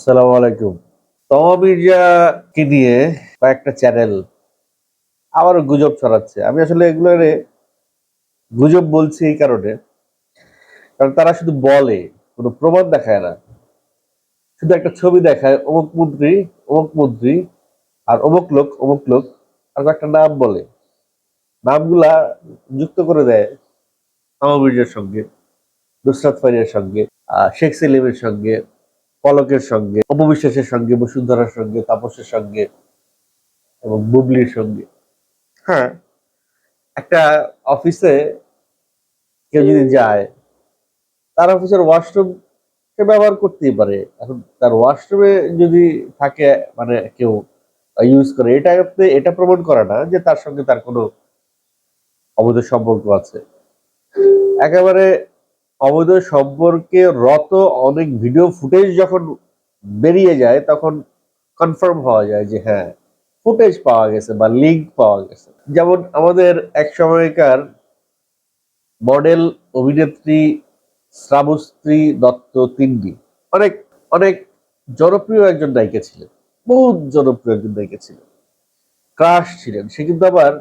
আসসালামু আলাইকুম। তমা মির্জাকে নিয়ে কয়েকটা চ্যানেল আবারও গুজব ছড়াচ্ছে। আমি আসলে এগুলো গুজব বলছি এই কারণে, কারণ তারা শুধু বলে, কোনো প্রমাণ দেখায় না। শুধু একটা ছবি দেখায়, অমুক মন্ত্রী অমুক মন্ত্রী, আর অমুক লোক অমুক লোক, আর একটা নাম বলে। নামগুলা যুক্ত করে দেয় তমা মির্জার সঙ্গে, নুসরাত ফারিয়ার সঙ্গে শেখ সেলিমের সঙ্গে পলকের সঙ্গে অপবিশ্বাসের সঙ্গে বসুন্ধরার সঙ্গে তাপসের সঙ্গে এবং বুবলির সঙ্গে। হ্যাঁ। একটা অফিসে কেউ যদি যায় তার অফিসের ওয়াশরুম সে ব্যবহার করতেই পারে। এখন তার ওয়াশরুমে যদি থাকে মানে কেউ ইউজ করে এটা এটা প্রমাণ করে না যে তার সঙ্গে তার কোনো অবৈধ সম্পর্ক আছে। একেবারে অবৈধ সম্পর্কে রত অনেক ভিডিও ফুটেজ যখন বেরিয়ে যায়, তখন কনফার্ম হওয়া যায় যে হ্যাঁ ফুটেজ পাওয়া গেছে বা লিঙ্ক পাওয়া গেছে। যেমন আমাদের এক সময়কার মডেল অভিনেত্রী শ্রাবস্ত্রী দত্ত তিন্ডি। অনেক অনেক জনপ্রিয় একজন নায়িকা ছিলেন, বহুত জনপ্রিয় একজন নায়িকা ছিলেন। ক্রাশ ছিলেন। সে কিন্তু আবার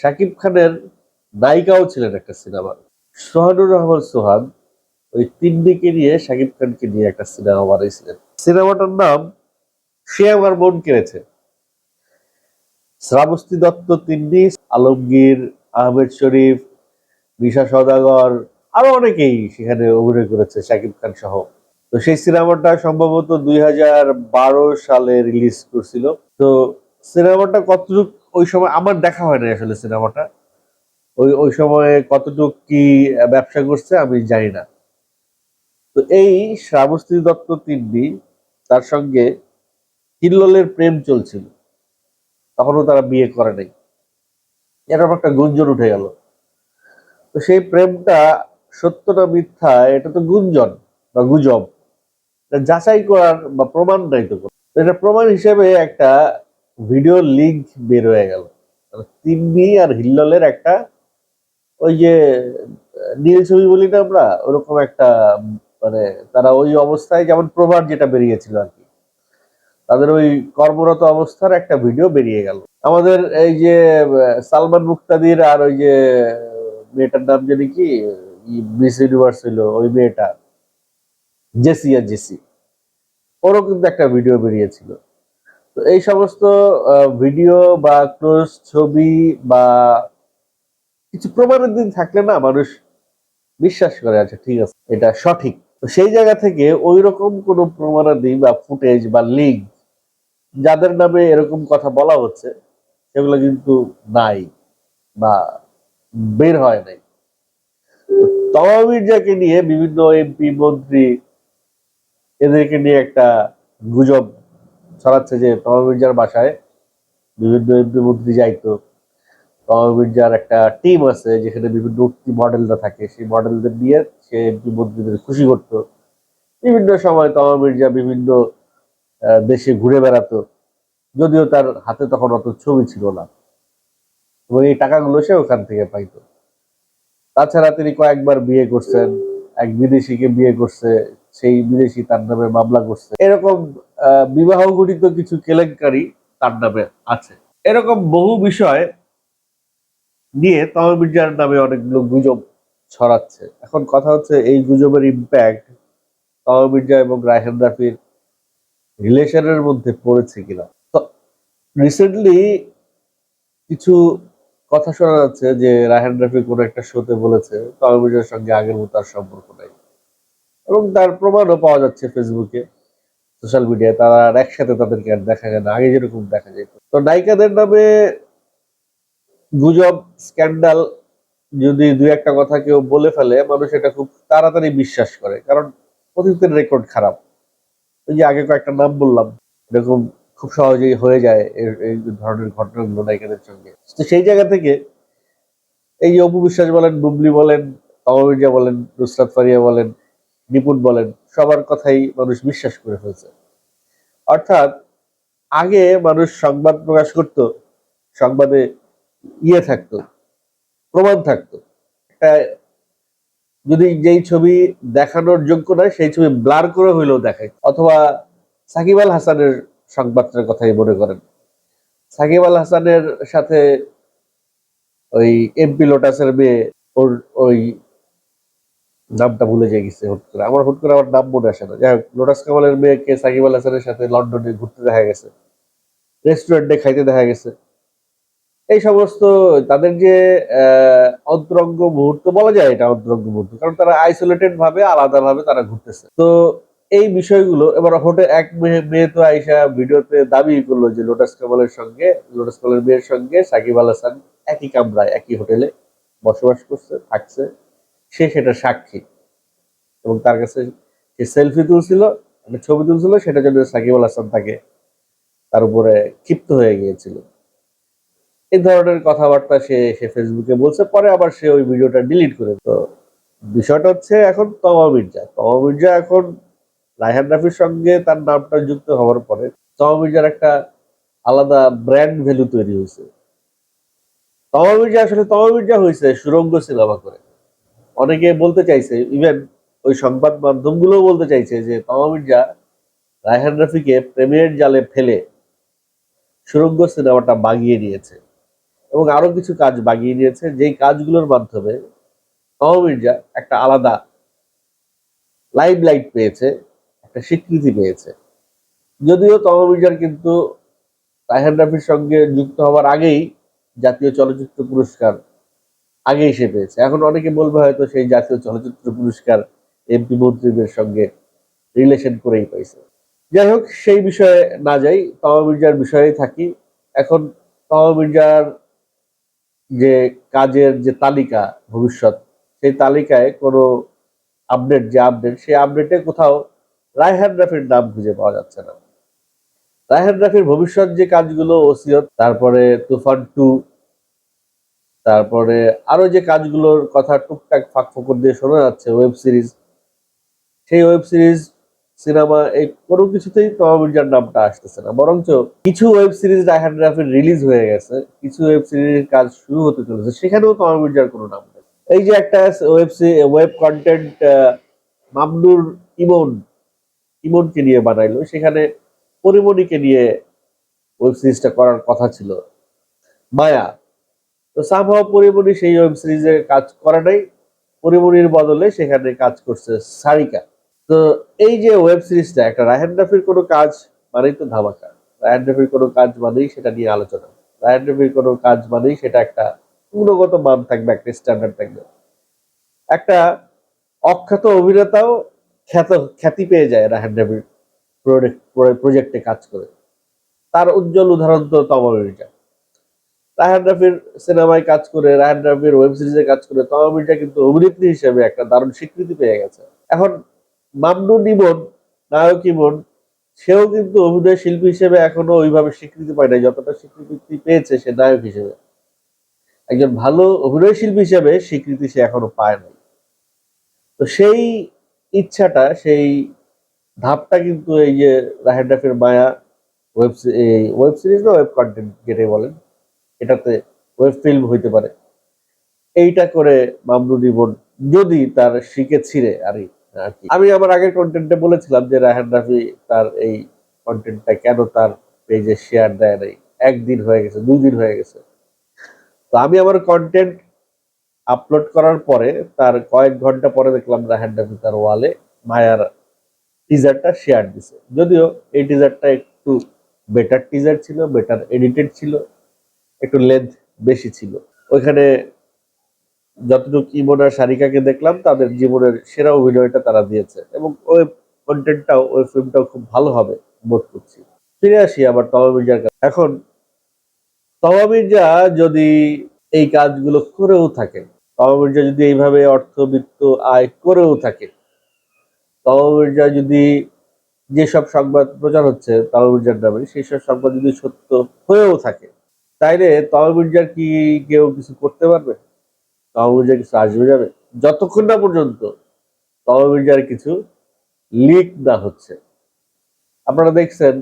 শাকিব খানের নায়িকাও ছিলেন একটা সিনেমার সোহানুর রহমান সোহান ওই তিন্ডিকে নিয়ে শাকিব খানকে নিয়ে একটা সিনেমা বানাইছিলেন। সিনেমাটার নাম সে আমার মন কেড়েছে। শ্রাবস্তি দত্ত তিন্ডি আলমগীর, আহমেদ শরীফ, নিশা সদাগর, আরও অনেকেই সেখানে অভিনয় করেছে শাকিব খান সহ। তো সেই সিনেমাটা সম্ভবত দুই হাজার বারো সালে রিলিজ করছিল। তো সিনেমাটা কতটুক ওই সময় আমার দেখা হয় না আসলে সিনেমাটা। ওই ওই সময়ে কতটুক কি ব্যবসা করছে আমি জানি না। তো এই শ্রাবস্তি দত্ত তিন্নি তার সঙ্গে কিল্ললের প্রেম চলছিল। তখনও তারা বিয়ে করে নাই। এরকম একটা গুঞ্জন উঠে গেল। তো সেই প্রেমটা সত্য না মিথ্যা, এটা তো গুঞ্জন বা গুজব। যাচাই করার বা প্রমাণ নাই তো এটা প্রমাণ হিসেবে একটা ভিডিও লিঙ্ক বের হয়ে গেল। মানে তিন্নি আর হিল্ললের একটা ওই যে, নীল ছবি বলি না আমরা? ওরকম একটা মানে তারা ওই অবস্থায় যেমন প্রভার যেটা বেরিয়েছিল আর কি। তাদের ওই কর্মরত অবস্থার একটা ভিডিও বেরিয়ে গেল। আমাদের এই যে, সালমান মুক্তাদির আর ওই যে, মেয়েটার নাম জানি কি? মিস ইউনিভার্স ছিল ওই মেয়েটা, জেসি আর জেসি। ওরও কিন্তু একটা ভিডিও বেরিয়েছিল। তো এই সমস্ত ভিডিও বা ক্লোজ ছবি বা কিছু প্রমাণের দিন থাকলে না মানুষ বিশ্বাস করে আছে ঠিক আছে, এটা সঠিক। তো সেই জায়গা থেকে ওই রকম কোনো প্রমাণাদি বা ফুটেজ বা লিঙ্ক যাদের নামে এরকম কথা বলা হচ্ছে, সেগুলো কিন্তু নাই বা বের হয় নাই। মির্জাকে নিয়ে বিভিন্ন এমপি, মন্ত্রী এদেরকে নিয়ে একটা গুজব ছড়াচ্ছে যে মির্জার বাসায় বিভিন্ন এমপি, মন্ত্রী যাইতো। তমা একটা টিম আছে, যেখানে বিভিন্ন উঠতি মডেলরা থাকে, সেই মডেলদের নিয়ে সে মন্ত্রীদের খুশি করতো। বিভিন্ন সময় তমা মির্জা বিভিন্ন দেশে ঘুরে বেড়াতো, যদিও তার হাতে তখন অত ছবি ছিল না। এবং এই টাকাগুলো সে ওখান থেকে পাইতো। তাছাড়া তিনি কয়েকবার বিয়ে করছেন, এক বিদেশিকে বিয়ে করছে, সেই বিদেশি তার নামে মামলা করছে। এরকম বিবাহ ঘটিত কিছু কেলেঙ্কারি তার নামে আছে। এরকম বহু বিষয় নিয়ে তমা মির্জার নামে অনেকগুলো গুজব ছড়াচ্ছে। এখন কথা হচ্ছে, এই গুজবের ইম্প্যাক্ট মির্জা এবং রায়হান রাফির রিলেশনের মধ্যে পড়েছে কিনা? তো রিসেন্টলি কিছু কথা শোনা যাচ্ছে যে রায়হান রাফি কোনো একটা শোতে বলেছে তমা মির্জার সঙ্গে আগের মতো আর সম্পর্ক নাই। এবং তার প্রমাণও পাওয়া যাচ্ছে ফেসবুকে সোশ্যাল মিডিয়ায় তারা আর একসাথে তাদেরকে আর দেখা যায় না, আগে যেরকম দেখা যেত। তো নায়িকাদের নামে গুজব, স্ক্যান্ডাল যদি দুই একটা কথা কেউ বলে ফেলে, মানুষ এটা খুব তাড়াতাড়ি বিশ্বাস করে। কারণ অতীতের রেকর্ড খারাপ। ওই যে আগে কয়েকটা নাম বললাম, এরকম খুব সহজেই হয়ে যায় এই ধরনের ঘটনাগুলো নায়িকাদের সঙ্গে। তো সেই জায়গা থেকে এই যে অপু বিশ্বাস বলেন, বুবলি বলেন, তমা বলেন, নুসরাত ফারিয়া বলেন, নিপুণ বলেন, সবার কথাই মানুষ বিশ্বাস করে ফেলছে। অর্থাৎ আগে মানুষ সংবাদ প্রকাশ করত, সংবাদে ইয়ে থাকতো, প্রমাণ থাকতো। যদি যেই ছবি দেখানোর যোগ্য নয়, সেই ছবি ব্লার করে হইলেও দেখায়। অথবা সাকিব আল হাসানের সংবাদটার কথাই মনে করেন। সাকিব আল হাসানের সাথে ওই এমপি লোটাসের মেয়ে, ওর ওই নামটা ভুলে যাই গেছে হুট করে। আমার হুট করে আমার নাম মনে আসে না। যাই হোক লোটাস কামালের মেয়েকে সাকিব আল হাসানের সাথে লন্ডনে ঘুরতে দেখা গেছে। রেস্টুরেন্টে খাইতে দেখা গেছে। এই সমস্ত তাদের যে অন্তরঙ্গ মুহূর্ত বলা যায় এটা অন্তরঙ্গ মুহূর্ত, কারণ তারা আইসোলেটেড ভাবে, আলাদা ভাবে তারা ঘুরতেছে। তো এই বিষয়গুলো, এবার হোটেল এক মেয়ে তো আইসা ভিডিওতে দাবি করল যে লোটাস কামালের সঙ্গে লোটাস কামালের মেয়ের সঙ্গে সাকিব আল হাসান একই কামরায়, একই হোটেলে বসবাস করছে, থাকছে। সে সেটা সাক্ষী। এবং তার কাছে সে সেলফি তুলছিল একটা ছবি তুলছিল সেটার জন্য সাকিব আল হাসান তাকে তার উপরে ক্ষিপ্ত হয়ে গিয়েছিল। এই ধরনের কথাবার্তা সে সে ফেসবুকে বলছে, পরে আবার সে ওই ভিডিওটা ডিলিট করে তো বিষয়টা হচ্ছে এখন তমা মির্জা। তমা মির্জা এখন রায়হান রাফির সঙ্গে তার নামটা যুক্ত হওয়ার পরে তমা মির্জার একটা আলাদা ব্র্যান্ড ভ্যালু তৈরি হয়েছে। তমা মির্জা আসলে তমা মির্জা হয়েছে সুরঙ্গ সিনেমা করে। অনেকে বলতে চাইছে ইভেন ওই সংবাদ মাধ্যমগুলোও বলতে চাইছে যে তমা মির্জা রায়হান রাফিকে প্রেমের জালে ফেলে সুরঙ্গ সিনেমাটা বাগিয়ে নিয়েছে এবং আরও কিছু কাজ বাগিয়ে নিয়েছে যেই কাজগুলোর মাধ্যমে তমা মির্জা একটা আলাদা লাইভ লাইট পেয়েছে, একটা স্বীকৃতি পেয়েছে। যদিও তমা মির্জার কিন্তু রায়হান রাফির সঙ্গে যুক্ত হওয়ার আগেই জাতীয় চলচ্চিত্র পুরস্কার আগেই সে পেয়েছে। এখন অনেকে বলবে হয়তো সেই জাতীয় চলচ্চিত্র পুরস্কার এমপি মন্ত্রীদের সঙ্গে রিলেশন করেই পাইছে। যাই হোক, সেই বিষয়ে না যাই তমা মির্জার বিষয়ে থাকি। এখন তমা মির্জার যে কাজের যে তালিকা ভবিষ্যৎ, সেই তালিকায় কোনো আপডেট যে আপডেট সেই আপডেটে কোথাও রায়হান রাফির নাম খুঁজে পাওয়া যাচ্ছে না। রায়হান রাফির ভবিষ্যৎ যে কাজগুলো, ওসিয়ত, তারপরে তুফান টু, তারপরে আরও যে কাজগুলোর কথা টুকটাক ফাঁক ফোকর দিয়ে শোনা যাচ্ছে ওয়েব সিরিজ সেই ওয়েব সিরিজ সিনেমা, এই কোনো কিছুতেই তমা নামটা আসতেছে না। বরঞ্চ কিছু ওয়েব সিরিজ রায়হান রিলিজ হয়ে গেছে, কিছু ওয়েব সিরিজের কাজ শুরু হতে চলেছে, সেখানেও তমা কোনো নাম নেই। এই যে একটা web web content Mamnur Imon, ইমনকে নিয়ে বানাইলো, সেখানে পরিমণিকে নিয়ে ওয়েব সিরিজটা করার কথা ছিল। মায়া, তো সামহাও পরিমণি সেই ওয়েব সিরিজে কাজ করা নাই, পরিমণির বদলে সেখানে কাজ করছে সারিকা। তো এই যে ওয়েব সিরিজটা একটা রায়হান রাফির কোনো কাজ মানেই তো ধামাকা। রায়হান রাফির কোনো কাজ মানেই সেটা নিয়ে আলোচনা। রায়হান রাফির কোনো কাজ মানেই সেটা একটা গুণগত মান থাকবে, একটা স্ট্যান্ডার্ড থাকবে। একটা অখ্যাত অভিনেতাও খ্যাত, খ্যাতি পেয়ে যায় রায়হান রাফির প্রজেক্টে কাজ করে। তার উজ্জ্বল উদাহরণ তো তমা মির্জা রায়হান রাফির সিনেমায় কাজ করে রায়হান রাফির ওয়েব সিরিজে কাজ করে তমা মির্জা কিন্তু অভিনেত্রী হিসেবে একটা দারুণ স্বীকৃতি পেয়ে গেছে। এখন মামনুন ইমন নায়ক ইমন সেও কিন্তু অভিনয় শিল্পী হিসেবে এখনও ওইভাবে স্বীকৃতি পায় নাই, যতটা স্বীকৃতি পেয়েছে সে নায়ক হিসেবে। একজন ভালো অভিনয় শিল্পী হিসেবে স্বীকৃতি সে এখনও পায় নাই। তো সেই ইচ্ছাটা, সেই ধাপটা কিন্তু এই যে রাহেন রাফির মায়া ওয়েব এই ওয়েব সিরিজ না ওয়েব কন্টেন্ট যেটাই বলেন, এটাতে ওয়েব ফিল্ম হইতে পারে। এইটা করে মামনুন ইমন যদি তার শিখে ছিঁড়ে, আর আমি আমার আগের কন্টেন্টে বলেছিলাম যে রায়হান রাফি তার এই কন্টেন্টটা কেন তার পেজে শেয়ার দেয় নাই? একদিন হয়ে গেছে দুই দিন হয়ে গেছে। তো আমি আমার কন্টেন্ট আপলোড করার পরে তার কয়েক ঘণ্টা পরে দেখলাম রায়হান রাফি তার ওয়ালে মায়ার টিজারটা শেয়ার দিছে। যদিও এই টিজারটা একটু বেটার টিজার ছিল বেটার এডিটেড ছিল, একটু লেন্থ বেশি ছিল। ওইখানে যতটুকু ইমন সারিকাকে দেখলাম, তাদের জীবনের সেরা অভিনয়টা তারা দিয়েছে এবং ওই কন্টেন্টটাও ওই ফিল্মটাও খুব ভালো হবে বোধ করছি। ফিরে আসি আবার তমা মির্জার কাছে। এখন তমা মির্জা যদি এই কাজগুলো করেও থাকে তমা মির্জা যদি এইভাবে অর্থবিত্ত আয় করেও থাকে তমা মির্জা যদি যেসব সংবাদ প্রচার হচ্ছে তমা মির্জার নামে সেই সব সংবাদ যদি সত্য হয়েও থাকে, তাইলে তমা মির্জার কি কেউ কিছু করতে পারবে? মির্জা কিছু আসবে যাবে? যতক্ষণ না পর্যন্ত তমা মির্জার কিছু লিক না হচ্ছে। আপনারা দেখছেন,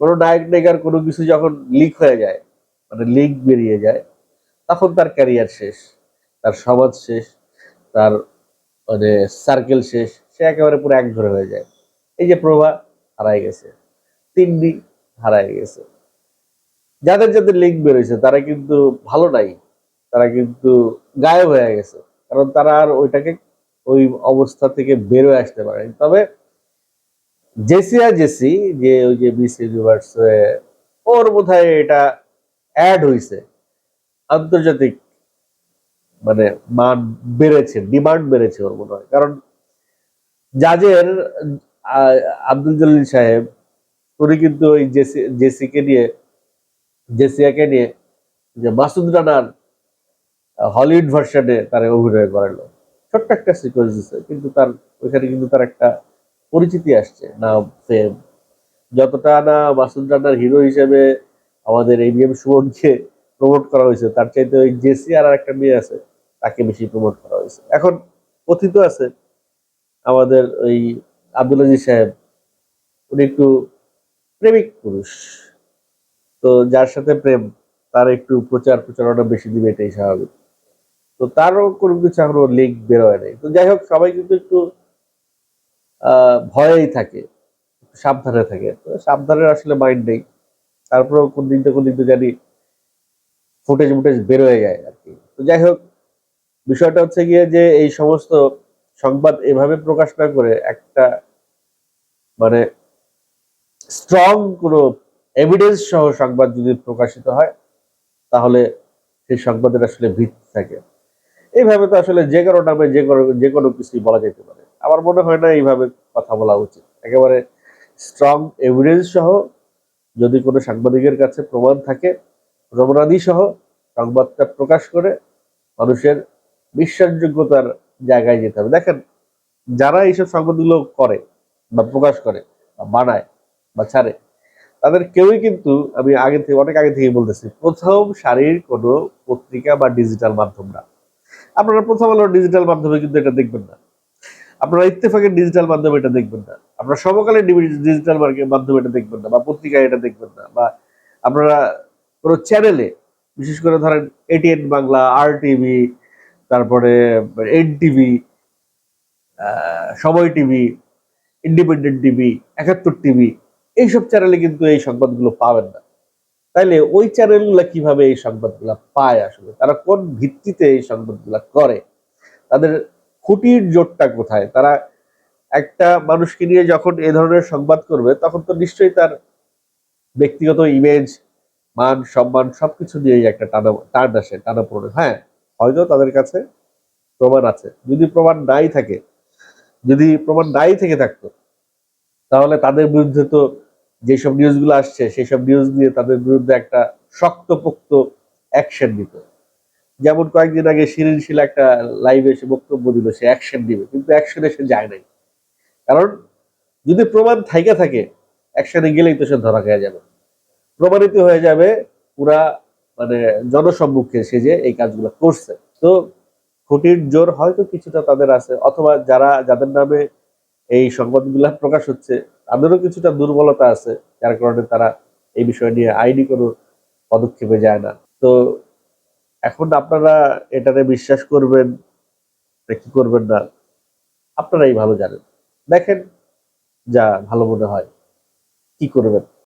কোনো নায়ক নায়িকার কোনো কিছু যখন লিক হয়ে যায় মানে লিক বেরিয়ে যায়, তখন তার ক্যারিয়ার শেষ, তার সমাজ শেষ, তার মানে সার্কেল শেষ, সে একেবারে পুরো এক ধরে হয়ে যায়। এই যে প্রভা হারাই গেছে, তিন্নি হারাই গেছে। যাদের যাদের লিঙ্ক বেরোয়েছে, তারা কিন্তু ভালো নাই। তারা কিন্তু গায়েব হয়ে গেছে। কারণ তারা আর ওইটাকে ওই অবস্থা থেকে বেরোয় আসতে পারে তবে জেসি আর জেসি যে ওই যে মিস ইউনিভার্স ওর বোধহয় এটা অ্যাড হয়েছে আন্তর্জাতিক মানে মান বেড়েছে ডিমান্ড বেড়েছে ওর মনে হয় কারণ জাজের আব্দুল জলিল সাহেব, উনি কিন্তু ওই জেসি, জেসিকে নিয়ে, জেসিয়াকে নিয়ে, যে মাসুদ রানার হলিউড ভার্সনে তার অভিনয় করালো। ছোট্ট একটা সিকোয়েন্স দিচ্ছে কিন্তু তার, ওইখানে কিন্তু তার একটা পরিচিতি আসছে। নাম ফেম যতটা না মাসুদ রানার হিরো হিসেবে আমাদের এবিএম সুমনকে প্রমোট করা হয়েছে, তার চাইতে ওই জেসি আর একটা মেয়ে আছে, তাকে বেশি প্রমোট করা হয়েছে। এখন কথিত আছে, আমাদের ওই আব্দুল আজিজ সাহেব, উনি একটু প্রেমিক পুরুষ। তো যার সাথে প্রেম, তার একটু প্রচার প্রচারণা বেশি দিবে, এটাই স্বাভাবিক। তো তারও কোনো কিছু এখনও লিঙ্ক বেরোয় নাই। তো যাই হোক, সবাই কিন্তু একটু ভয়েই থাকে সাবধানে থাকে। তো সাবধানের আসলে মাইন্ড নেই। তারপরেও কোন দিন তো কোন তো জানি ফুটেজ ফুটেজ বেরোয় যায় আর কি। তো যাই হোক, বিষয়টা হচ্ছে গিয়ে যে এই সমস্ত সংবাদ এভাবে প্রকাশ না করে একটা মানে স্ট্রং কোনো এভিডেন্স সহ সংবাদ যদি প্রকাশিত হয়, তাহলে সেই সংবাদের আসলে ভিত্তি থাকে। এইভাবে তো আসলে যে কারও নামে যে কোনো যে কোনো কিছুই বলা যেতে পারে। আমার মনে হয় না এইভাবে কথা বলা উচিত। একেবারে স্ট্রং এভিডেন্স সহ যদি কোনো সাংবাদিকের কাছে প্রমাণ থাকে, প্রমাণাদি সহ সংবাদটা প্রকাশ করে মানুষের বিশ্বাসযোগ্যতার জায়গায় যেতে হবে। দেখেন, যারা এইসব সংবাদগুলো করে বা প্রকাশ করে বা বানায় বা ছাড়ে, তাদের কেউই কিন্তু, আমি আগে থেকে, অনেক আগে থেকে বলতেছি, প্রথম সারির কোনো পত্রিকা বা ডিজিটাল মাধ্যম না। আপনারা প্রথম আলোর ডিজিটাল মাধ্যমে কিন্তু এটা দেখবেন না। আপনারা ইত্তেফাকের ডিজিটাল মাধ্যমে এটা দেখবেন না। আপনারা সমকালের ডিজিটাল মাধ্যমে এটা দেখবেন না, বা পত্রিকায় এটা দেখবেন না, বা আপনারা কোনো চ্যানেলে বিশেষ করে ধরেন এটিএন বাংলা আর টিভি তারপরে N TV Somoy TV Independent TV Ekattor TV এইসব চ্যানেলে কিন্তু এই সংবাদগুলো পাবেন না। তাইলে ওই চ্যানেলগুলো কীভাবে এই সংবাদগুলো পায় আসলে? তারা কোন ভিত্তিতে এই সংবাদগুলো করে? তাদের খুঁটির জোটটা কোথায়? তারা একটা মানুষকে নিয়ে যখন এ ধরনের সংবাদ করবে, তখন তো নিশ্চয়ই তার ব্যক্তিগত ইমেজ মান, সম্মান সবকিছু নিয়েই একটা টানা, টান আসে টানা পড়ে হ্যাঁ হয়তো তাদের কাছে প্রমাণ আছে। যদি প্রমাণ নাই থাকে, যদি প্রমাণ নাই থেকে থাকতো, তাহলে তাদের বিরুদ্ধে তো যেসব নিউজগুলো আসছে সেই সব নিউজ নিয়ে তাদের বিরুদ্ধে একটা শক্তপোক্ত অ্যাকশন নিত। যেমন কয়েকদিন আগে শিরিন শিলা একটা লাইভে এসে বক্তব্য দিল, সে অ্যাকশন দিবে কিন্তু অ্যাকশনে সে যায় নাই। কারণ যদি প্রমাণ থাইকা থাকে অ্যাকশনে গেলেই তো সে ধরা খেয়ে যাবে। প্রমাণিত হয়ে যাবে, পুরা মানে জনসম্মুখে সে যে এই কাজগুলো করছে। তো খুঁটির জোর হয়তো কিছুটা তাদের আছে, অথবা যারা, যাদের নামে এই সংবাদগুলা প্রকাশ হচ্ছে তাদেরও কিছুটা দুর্বলতা আছে, যার কারণে তারা এই বিষয় নিয়ে আইনি কোনো পদক্ষেপে যায় না। তো এখন আপনারা এটাতে বিশ্বাস করবেন কি করবেন না, আপনারাই ভালো জানেন। দেখেন যা ভালো মনে হয়, কি করবেন?